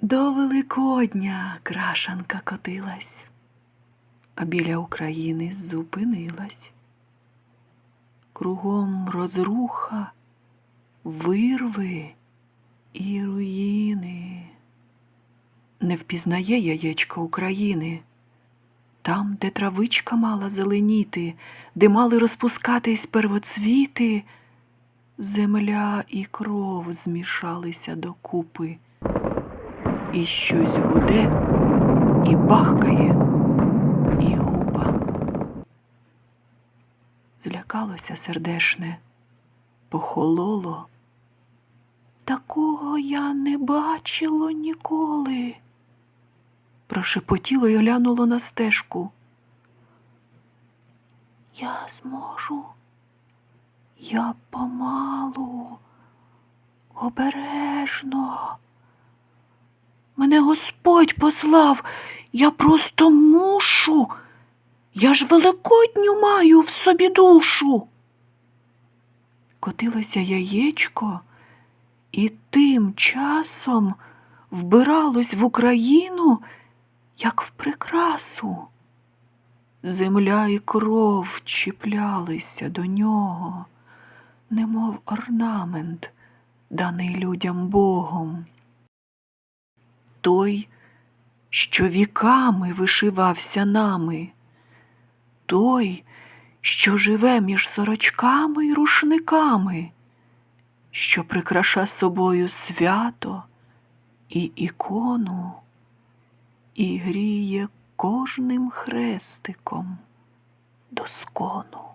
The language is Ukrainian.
До Великодня крашанка котилась, а біля України зупинилась. Кругом розруха, вирви і руїни. Не впізнає яєчко України. Там, де травичка мала зеленіти, де мали розпускатись первоцвіти, земля і кров змішалися докупи. І щось гуде, і бахкає, і гупа. Злякалося сердешне, похололо. Такого я не бачило ніколи. Прошепотіло й глянуло на стежку. Я зможу. Я помалу, обережно. Мене Господь послав, я просто мушу. Я ж великодню маю в собі душу. Котилося яєчко, і тим часом вбиралось в Україну, як в прикрасу. Земля і кров чіплялися до нього, немов орнамент, даний людям Богом. Той, що віками вишивався нами, той, що живе між сорочками й рушниками, що прикраша собою свято і ікону, і гріє кожним хрестиком доскону.